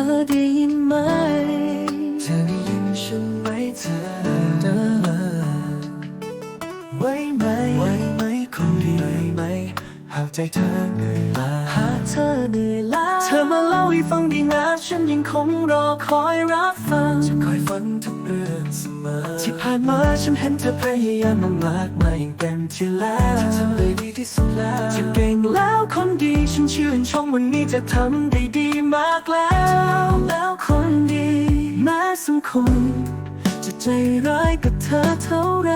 อได้ยินไหม เธอได้ยินฉันไหมเธอไวไหมไวไหมคนดีไหมากใจเธอเหนื่อยล้าหากเธอเหนื่อยล้าเธอมาเล่าให้ฟังดีนะฉันยังคงรอคอยรับฟังจะคอยฝันทุกเรื่องเสมอที่ผ่านมาฉันเห็นเธอพยายามมามากมายอย่างเต็มที่แล้วเธอทำได้ดีที่สุดแล้วจะเก่งแล้วคนดีฉันชื่นชมวันนี้จะทำได้ดีมากแล้ว แล้วคนดีแม้สังคมจะใจร้ายกับเธอเท่าไร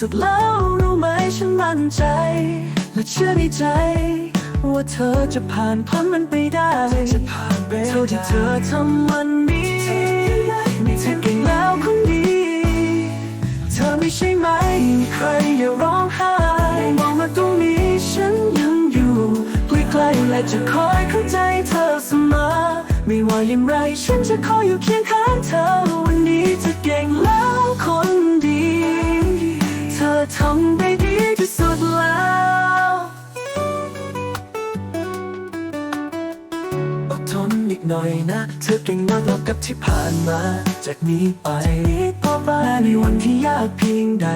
สุดแล้วรู้ไหมฉันมั่นใจ และเชื่อในใจ ว่าเธอจะผ่านพ้นมันไปได้จะผ่านไปเท่าที่เธอทำวันนี้ไม่เธอเก่งแล้วคนดี เธอไม่ใช่ไหมใครอย่าร้องไห้มองมาตรงนี้ฉันยังอยู่ใกล้ๆและจะคอยเข้าใจเธอเสมอไม่ว่าอย่างไรฉันจะคอยอยู่เคียงข้างเธอวันนี้เธอเก่งแล้วคนดีเธ อทำได้ดีที่สุดแล้วอดทนอีกหน่อยนะ เธอเก่งมากแล้วกับที่ผ่านมา จากนี้ไปต่อไปในวันที่ยากเพียงใด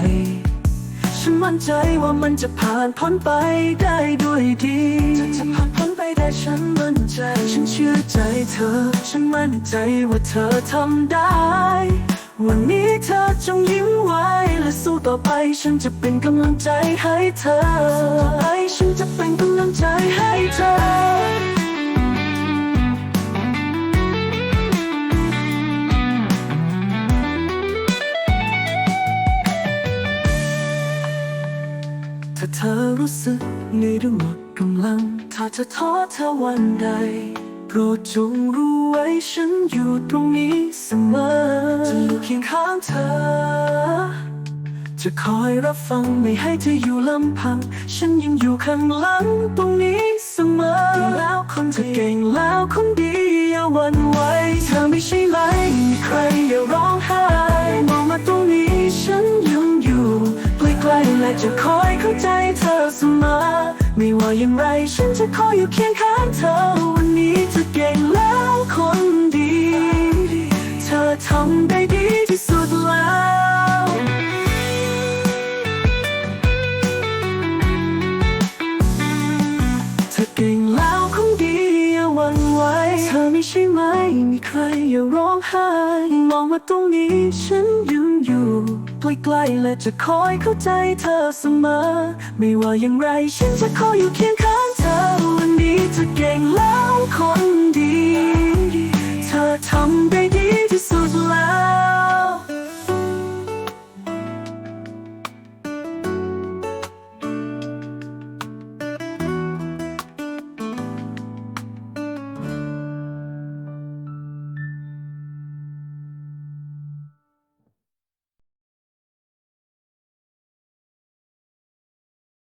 ฉันมั่นใจว่ามันจะผ่านพ้นไปได้ด้วยดีจะจะผ่านพ้นไปได้ฉันมั่นใจ ฉันเชื่อใจเธอ ฉันมั่นใจว่าเธอทำได้ วันนี้เธอจง ต่อไปฉันจะเป็นกำลังใจให้เธอต่อไปฉันจะเป็นกำลังใจให้เธอถ้าเธอรู้สึกเหนื่อยหรือหมดกำลัง ถ้าเธอท้อเธอวันใด โปรดจงรู้ไว้ฉันอยู่ตรงนี้เสมอจะอยู่เคียงข้างเธอ จะคอยรับฟังไม่ให้เธออยู่ลำพัง ฉันยังอยู่ข้างหลังตรงนี้เสมอแล้วคนจะเก่งแล้วคนดีอย่าหวั่นไหวเธอไม่ใช่ไหมใครอย่าร้องไห้มองมาตรงนี้ฉันยังอยู่ใกล้ๆและจะคอยเข้าใจเธอเสมอไม่ว่าอย่างไรฉันจะคอยอยู่เคียงข้างเธอวันนี้เธอเก่ง ใช่ไหมมีใครอย่าร้องไห้มองมาตรงนี้ฉันยืนอยู่ใกล้ๆและจะคอยเข้าใจเธอเสมอ ไม่ว่าอย่างไรฉันจะคอยอยู่เคียงข้างเธอ